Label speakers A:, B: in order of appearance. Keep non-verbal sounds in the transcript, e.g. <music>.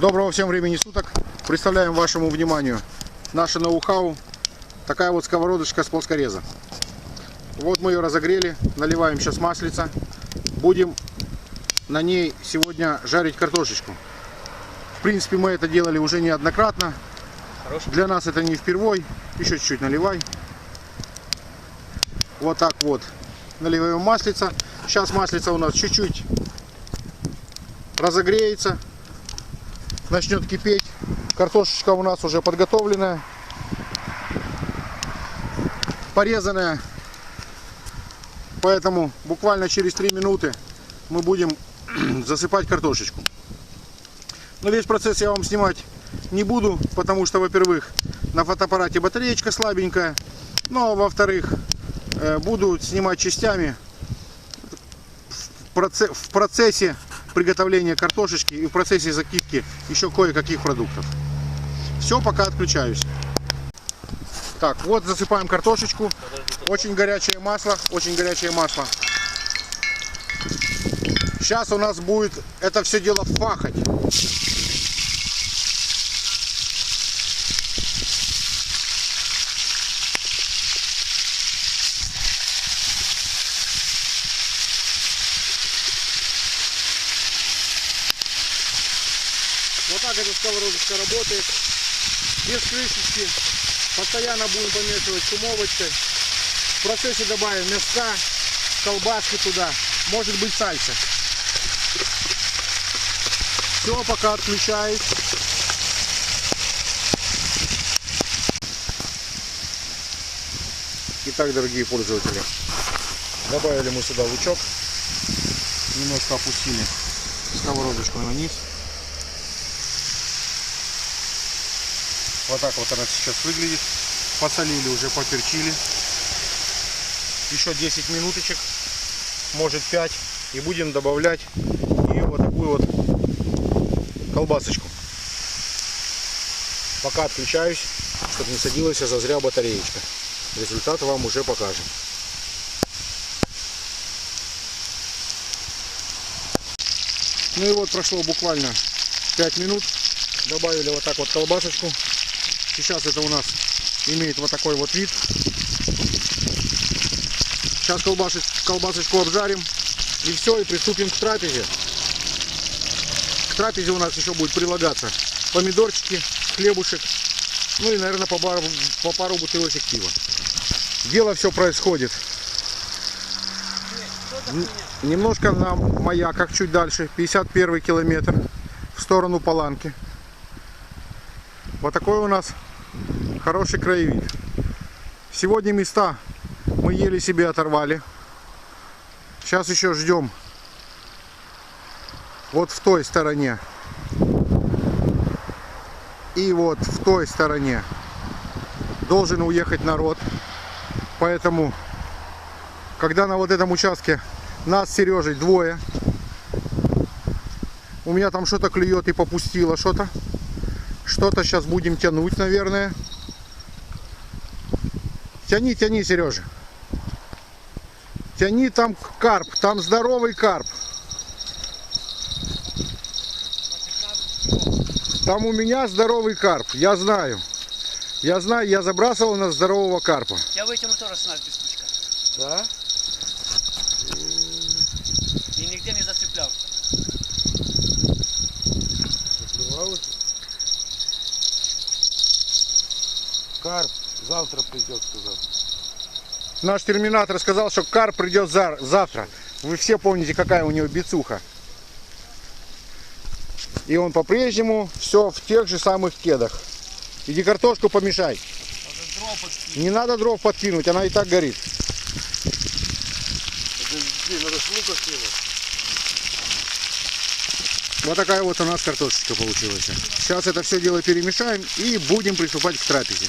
A: Доброго всем времени суток. Представляем вашему вниманию наше ноу-хау. Такая вот сковородочка с плоскореза. Вот мы ее разогрели, наливаем сейчас маслица. Будем на ней сегодня жарить картошечку. В принципе, мы это делали уже неоднократно. Для нас это не впервой. Еще чуть-чуть наливай. Вот так вот. Наливаем маслица. Сейчас маслица у нас чуть-чуть разогреется. Начнет кипеть. Картошечка у нас уже подготовленная. Порезанная. Поэтому буквально через 3 минуты мы будем <clears throat> засыпать картошечку. Но весь процесс я вам снимать не буду, потому что, во-первых, на фотоаппарате батареечка слабенькая, ну а во-вторых, э, буду снимать частями в проце- в процессе приготовления картошечки и в процессе закипки еще кое-каких продуктов. Все, пока отключаюсь. Так, вот засыпаем картошечку. Очень горячее масло, очень горячее масло. Сейчас у нас будет это все дело фахать. Так эта сковородочка работает. Без крышечки. Постоянно будем помешивать шумовочкой. В процессе добавим мяска, колбаски туда. Может быть сальса. Все, пока отключаюсь. Итак, дорогие пользователи, добавили мы сюда лучок. Немножко опустили сковородочку на низ. Вот так вот она сейчас выглядит. Посолили уже, поперчили. Еще 10 минуточек, может 5. И будем добавлять и вот такую вот колбасочку. Пока отключаюсь, чтобы не садилась зазря батареечка. Результат вам уже покажем. Ну и вот прошло буквально 5 минут. Добавили вот так вот колбасочку. Сейчас это у нас имеет вот такой вот вид. Сейчас колбасочку, колбасочку обжарим. И все, и приступим к трапезе. К трапезе у нас еще будет прилагаться помидорчики, хлебушек. Ну и, наверное, по, пару- по пару бутылочек пива. Дело все происходит. Немножко на маяках чуть дальше, 51 километр в сторону Паланки. Вот такой у нас хороший краевид. Сегодня места мы еле себе оторвали. Сейчас еще ждем вот в той стороне. И вот в той стороне должен уехать народ. Поэтому, когда на вот этом участке нас Сережей двое, у меня там что-то клюет и попустило что-то. Что-то сейчас будем тянуть, наверное. Тяни, тяни, Сережа. Тяни там карп, там здоровый карп. Там у меня здоровый карп, я знаю. Я знаю, я забрасывал на здорового карпа.
B: Я вытянул тоже снасть без крючка.
A: Да?
B: И нигде не зацеплялся.
C: Карп завтра придет, сказал.
A: Наш терминатор сказал, что карп придет за- завтра. Вы все помните, какая у него бицуха. И он по-прежнему все в тех же самых кедах. Иди картошку помешай.
B: Надо.
A: Не надо дров подкинуть, она и так горит.
C: Подожди, надо кинуть.
A: Вот такая вот у нас картошечка получилась. Сейчас это все дело перемешаем и будем приступать к трапезе.